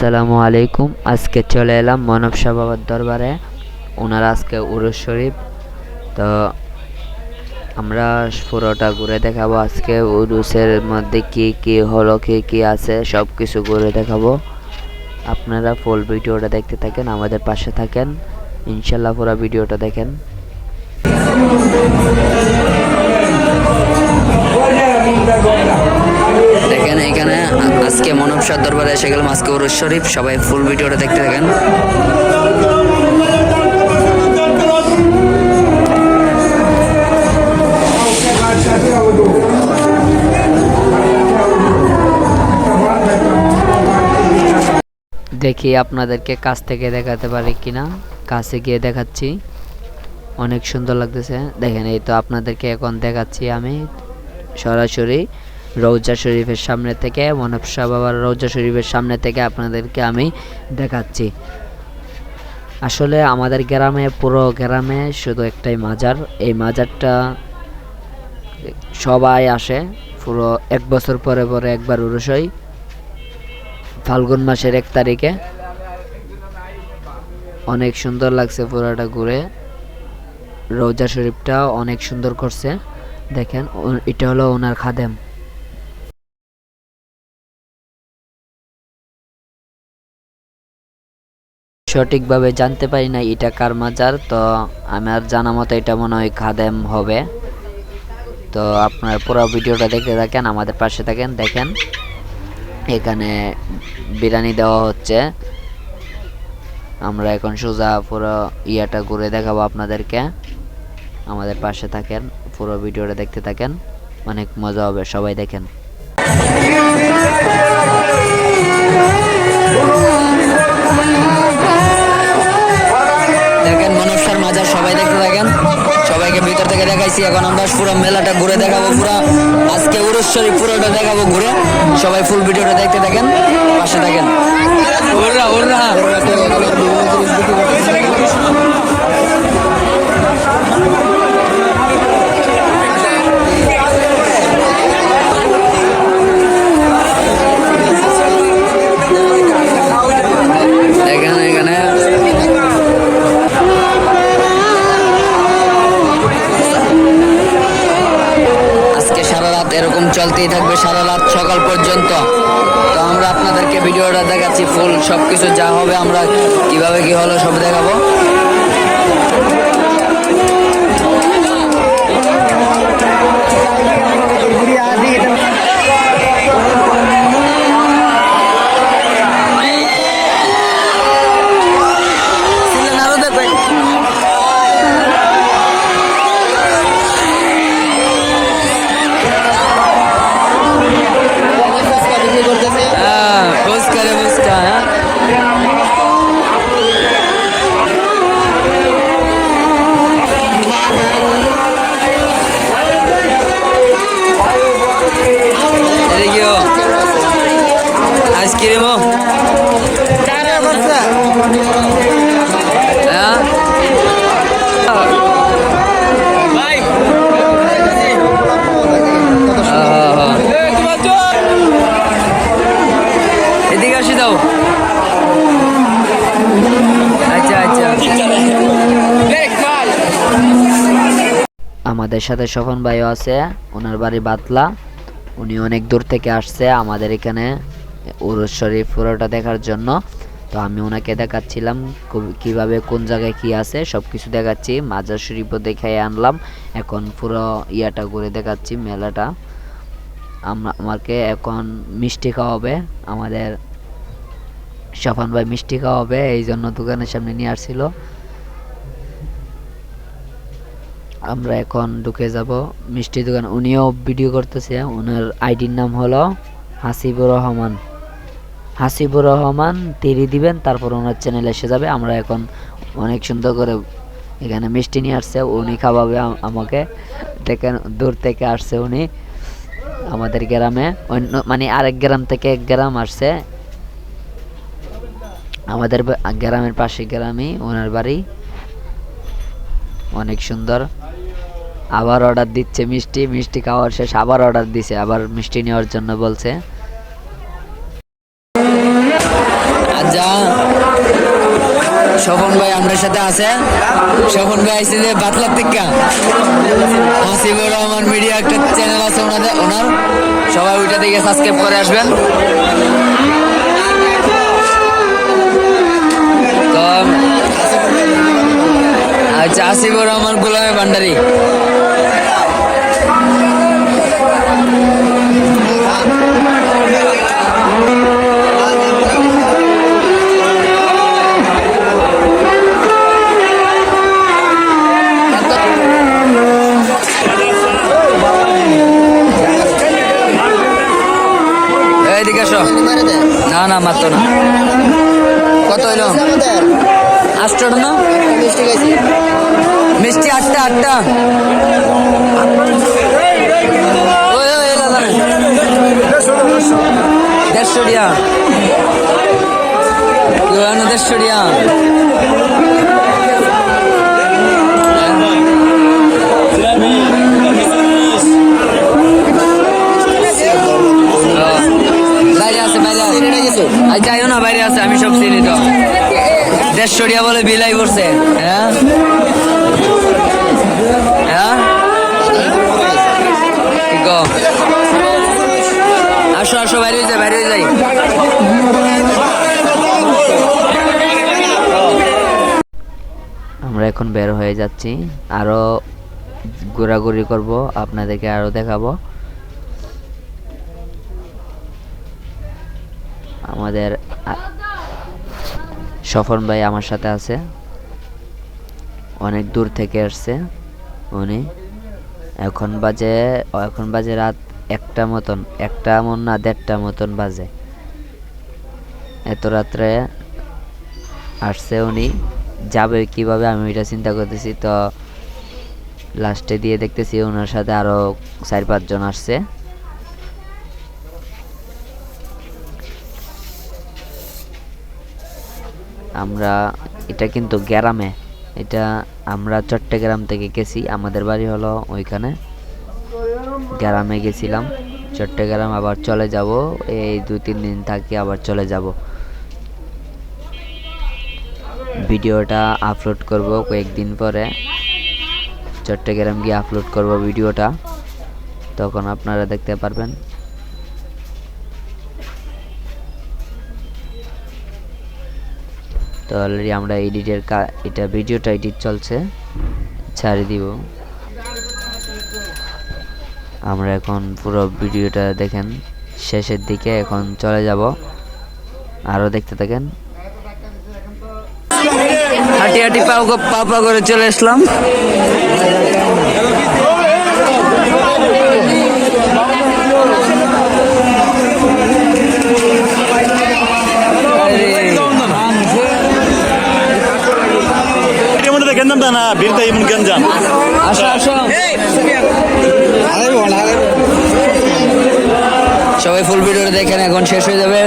আসসালামু আলাইকুম। আজকে চলে এলাম মানব বাবার দরবারে। ওনার আজকে উরুস শরীফ। তো আমরা পুরোটা ঘুরে দেখাবো আজকে উরুসের মধ্যে কি কি হলো, কি কি আছে সব কিছু ঘুরে দেখাবো। আপনারা ফুল ভিডিওটা দেখতে থাকেন, আমাদের পাশে থাকেন। ইনশাল্লাহ পুরো ভিডিওটা দেখেন। দেখেন এখানে, আজকে মনব শাহ দরবারে এসে গেলাম আজকে উরুস শরীফ। সবাই ফুল ভিডিওটা দেখতে থাকেন। দেখি আপনাদেরকে কাছ থেকে দেখাতে পারি কিনা। কাছে গিয়ে দেখাচ্ছি। অনেক সুন্দর লাগতেছে। দেখেন, এই তো আপনাদেরকে এখন দেখাচ্ছি আমি সরাসরি। রৌজা শরীফের সামনে থেকে মনব শাহ বাবার রৌজা শরীফের সামনে থেকে আপনাদেরকে আমি দেখাচ্ছি। আসলে আমাদের গ্রামে, পুরো গ্রামে শুধু একটাই মাজার। এই মাজারটা সবাই আসে, পুরো এক বছর পরে পরে একবার হয়। ফাল্গুন মাসের এক তারিখে। অনেক সুন্দর লাগছে পুরোটা ঘুরে। রোজা শরীফটা অনেক সুন্দর করছে। দেখেন এটা হলো ওনার খাদেম। সঠিকভাবে জানতে পারি না এটা কার মাজার, তো আমার জানা মতো এটা মনে হয় খাদেম হবে। তো আপনার পুরো ভিডিওটা দেখতে থাকেন, আমাদের পাশে থাকেন, দেখেন। এখানে বিরিয়ানি দেওয়া হচ্ছে। আমরা এখন সোজা পুরো ইয়াটা ঘুরে দেখাবো আপনাদেরকে। আমাদের পাশে থাকেন, পুরো ভিডিওটা দেখতে থাকেন। অনেক মজা হবে, সবাই দেখেন। সবাই দেখতে থাকেন। সবাইকে ভিতর থেকে দেখাইছি। এখন আমরা পুরো মেলাটা ঘুরে দেখাবো, পুরো আজকে উড়েশ্বরী পুরোটা দেখাবো ঘুরে। সবাই ফুল ভিডিওটা দেখতে থাকেন, পাশে থাকেন। ওরা ওরা চলতেই থাকবে সারা রাত সকাল পর্যন্ত। তো আমরা আপনাদেরকে ভিডিওটা দেখাচ্ছি ফুল সব কিছু যা হবে আমরা কীভাবে কি হলো সব দেখাবো। হ্যাঁ? এদিকে আসি দাও। আচ্ছা আচ্ছা। আমাদের সাথে স্বপন ভাইও আছে ওনার বাড়ি বাতলা। উনি অনেক দূর থেকে আসছে আমাদের এখানে উরুস শরীফ পুরোটা দেখার জন্য। তো আমি ওনাকে দেখাচ্ছিলাম কীভাবে কোন জায়গায় কি আছে সব কিছু দেখাচ্ছি, মাজার শরীফও দেখাই আনলাম। এখন পুরো ইয়াটা ঘুরে দেখাচ্ছি মেলাটা। আমরা আমাকে এখন মিষ্টি খাওয়াবে, আমাদের স্বপন ভাই মিষ্টি খাওয়াবে, এই জন্য দোকানের সামনে নিয়ে আসছিল। আমরা এখন ঢুকে যাব মিষ্টি দোকান। উনিও ভিডিও করতেছে ওনার আইডির নাম হলো হাসিবুর রহমান। হাসিবুর রহমান তিরি দিবেন, তারপর ওনার চ্যানেল এসে যাবে। আমরা এখন অনেক সুন্দর করে এখানে মিষ্টি নিয়ে আসছে, উনি খাওয়াবে আমাকে। দেখেন, দূর থেকে আসছে উনি আমাদের গ্রামে। অন্য মানে আরেক গ্রাম থেকে এক গ্রাম আসছে। আমাদের গ্রামের পাশে গ্রামই ওনার বাড়ি। অনেক সুন্দর। আবার অর্ডার দিচ্ছে মিষ্টি। মিষ্টি খাওয়ার শেষ, আবার অর্ডার দিছে। আবার মিষ্টি নেওয়ার জন্য বলছে। স্বপন ভাই আমার সাথে আছে। স্বপন ভাই আইসে যে বাতলার টিকা হাসিবুর রহমান মিডিয়া একটা চ্যানেল আছে ওনাদের, ওনার। সবাই ওইটা থেকে সাবস্ক্রাইব করে আসবেন। তো আচ্ছা আসিফুর রহমান গোলামে ভান্ডারি। না মাত্র না। কত হইল? আটটা না? মিষ্টি আটটা আটটা। দেড়শো টিয়া যাইও না, বাইরে আছে, আমি সব চিনি তো। দেড়শো টিয়া বলে বিলাই পড়ছে হ্যাঁ? হ্যাঁ? আসো আসো যাই যাই। আমরা এখন বের হয়ে যাচ্ছি, আরও ঘোরাঘুরি করব, আপনাদেরকে আরও দেখাবো। আমাদের সফর ভাই আমার সাথে আছে। অনেক দূর থেকে আসছে উনি। এখন বাজে এখন বাজে রাত একটা মতন, একটা মন না, দেড়টা মতন বাজে। এত রাত্রে আসছে উনি, যাবে কীভাবে আমি এটা চিন্তা করতেছি। তো লাস্টে দিয়ে দেখতেছি ওনার সাথে আরও চার পাঁচজন আসছে। আমরা, এটা কিন্তু গ্রামে। এটা আমরা চট্টগ্রাম থেকে গেছি, আমাদের বাড়ি হলো ওইখানে। গ্রামে গেছিলাম, চট্টগ্রাম আবার চলে যাব, এই দু তিন দিন থাকি আবার চলে যাব। ভিডিওটা আপলোড করব কয়েকদিন পরে। চট্টগ্রাম গিয়ে আপলোড করব ভিডিওটা। তখন আপনারা দেখতে পারবেন। তো অলরেডি আমরা এডিটের এটা ভিডিওটা এডিট চলছে। ছাড়ি দিব। আমরা এখন পুরো ভিডিওটা দেখেন। শেষের দিকে এখন চলে যাব। আরও দেখতে থাকেন। হাঁটি হাঁটি পাও পা পা করে চলে আসলাম। তা সবাই ফুল ভিডিওটা দেখেন, এখন শেষ হয়ে যাবে।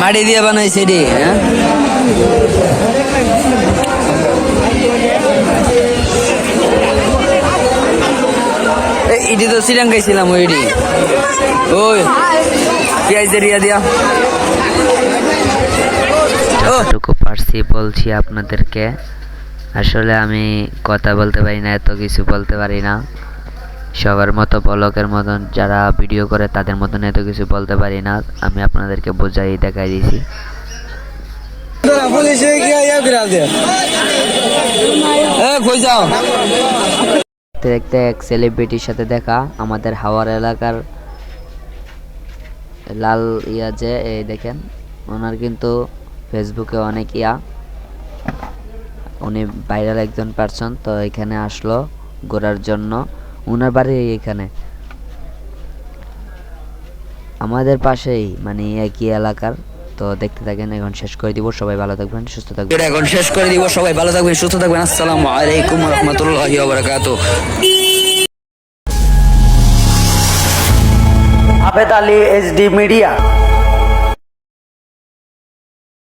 মাটি দিয়ে বানাইছে এটি হ্যাঁ? ইটি তো শ্রীলঙ্কায় ছিলাম ওইটি ওই, পেঁয়াজ দিয়া দিয়া। যতটুকু পারছি বলছি আপনাদেরকে। আসলে আমি কথা বলতে পারি না এত কিছু বলতে পারি না। সবার মতো বলকের মতন যারা ভিডিও করে তাদের মতন এত কিছু বলতে পারি না। আমি আপনাদেরকে বোঝাই দেখাই দিয়েছি দেখতে দেখতে এক সেলিব্রিটির সাথে দেখা। আমাদের হাওয়ার এলাকার লাল ইয়া যে এই দেখেন ওনার কিন্তু ফেসবুকে অনেক ইয়া। উনি ভাইরাল একজন পারসন তো এখানে আসলো ঘোরার জন্য। ওনার বাড়ি এখানে। আমাদের পাশেই মানে একই এলাকার। তো দেখতে থাকেন এখন শেষ করে দিব। সবাই ভালো থাকবেন সুস্থ থাকবেন। এখন শেষ করে দিব। সবাই ভালো থাকবেন সুস্থ থাকবেন। আসসালামু আলাইকুম রহমতুল্লাহি ওয়া বারাকাতুহু আবেদ আলী এইচডি মিডিয়া